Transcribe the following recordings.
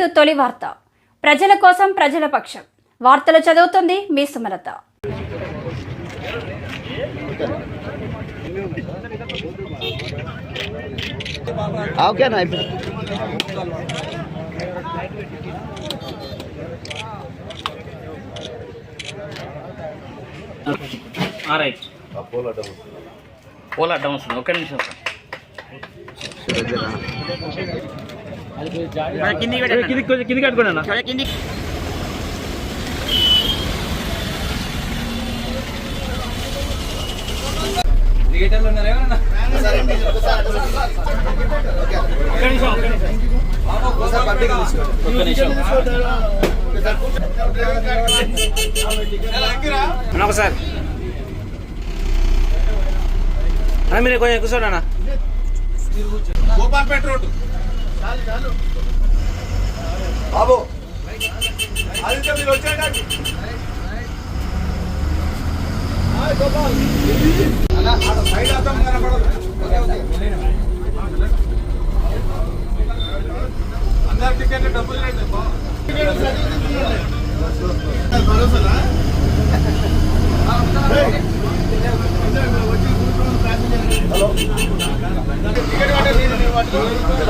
To తొలి వార్త. ప్రజల కోసం ప్రజల పక్షం. వార్తలు చదువుతుంది మీ సుమలత. ఓకేనా అయిపోయింది. రైట్ పోలా ఒక్క నిమిషం. కింది కింది కట్టుకోండి అన్న ఒక్క ఒకసారి మీరు కొంచెం కూర్చోండి అన్న. గోపాల్పేట రోడ్డు. బాబు ఆదిత్య మీరు వచ్చేయండి అలా సైడ్ అర్థం కనపడదు. అందరు టికెట్ డబ్బులు టికెట్ పట్టే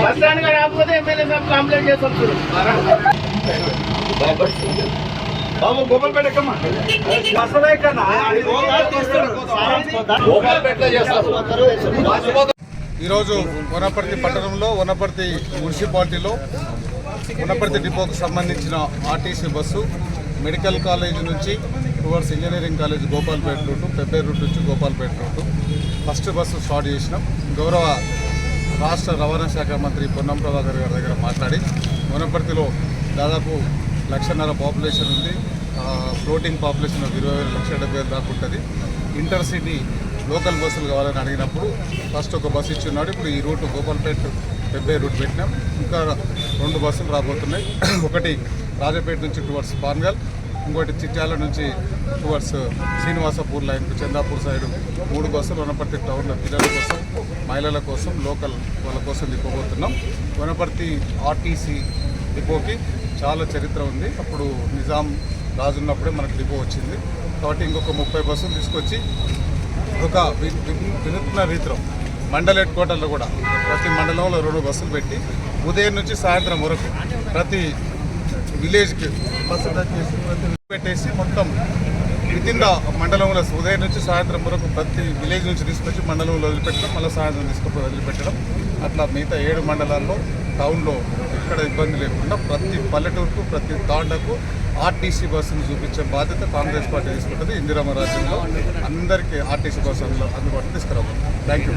బస్ స్టాండ్ రాకపోతే ఎమ్మెల్యే కంప్లైంట్ బాబు గోపాల్పేట ఎక్కమ్మా? బస్సులో ఎక్కన్నా గోపాల్పేటలో చేస్తారు ఈరోజు వనపర్తి పట్టణంలో వనపర్తి మున్సిపాలిటీలో వనపర్తి డిపోకు సంబంధించిన ఆర్టీసీ బస్సు మెడికల్ కాలేజ్ నుంచి towards engineering college Gopalpet route Pebbair route నుంచి Gopalpet route. First bus start చేసినాం. గౌరవ రాష్ట్ర రవాణా శాఖ మంత్రి పొన్నం ప్రభాకర్ గారి దగ్గర మాట్లాడి వనపర్తిలో దాదాపు లక్షన్నర పాపులేషన్ ఉంది. ఫ్లోటింగ్ పాపులేషన్ ఒక ఇరవై వేల లక్ష డెబ్బై వేలు దాకా ఉంటుంది. ఇంటర్సిటీ లోకల్ బస్సులు కావాలని అడిగినప్పుడు ఫస్ట్ ఒక బస్సు ఇచ్చున్నాడు. ఇప్పుడు ఈ రూట్ గోపాల్పేట పెబ్బే రూట్ పెట్టినాం. ఇంకా రెండు బస్సులు రాబోతున్నాయి. ఒకటి రాజపేట నుంచి టువర్డ్స్ పాన్గల్ ఇంకోటి చిట్యాల నుంచి towards Srinivasapur line Chandapur side మూడు బస్సులు వనపర్తి టౌన్లో పిల్లల కోసం మహిళల కోసం లోకల్ వాళ్ళ కోసం తిప్పబోతున్నాం వనపర్తి ఆర్టీసీ డిపోకి చాలా చరిత్ర ఉంది. అప్పుడు నిజాం రాజున్నప్పుడే మనకు డిపో వచ్చింది. కాబట్టి ఇంకొక ముప్పై బస్సులు తీసుకొచ్చి ఒక వినూత్న రీతిలో మండల హెడ్ క్వార్టర్లో కూడా ప్రతి మండలంలో రెండు బస్సులు పెట్టి ఉదయం నుంచి సాయంత్రం వరకు ప్రతి విలేజ్కి బస్సు చేసి పెట్టేసి మొత్తం వితిన్ ద మండలంలో ఉదయం నుంచి సాయంత్రం వరకు ప్రతి విలేజ్ నుంచి తీసుకొచ్చి మండలంలో వదిలిపెట్టడం మళ్ళీ సాయంత్రం తీసుకుపోయి వదిలిపెట్టడం. అట్లా మిగతా ఏడు మండలాల్లో టౌన్లో ఎక్కడ ఇబ్బంది లేకుండా ప్రతి పల్లెటూరుకు ప్రతి తాండకు ఆర్టీసీ బస్సును చూపించే బాధ్యత కాంగ్రెస్ పార్టీ తీసుకుంటుంది. ఇందిరామ రాజ్యంలో అందరికీ ఆర్టీసీ బస్సు అందుబాటులో తీసుకురావాలి. Thank you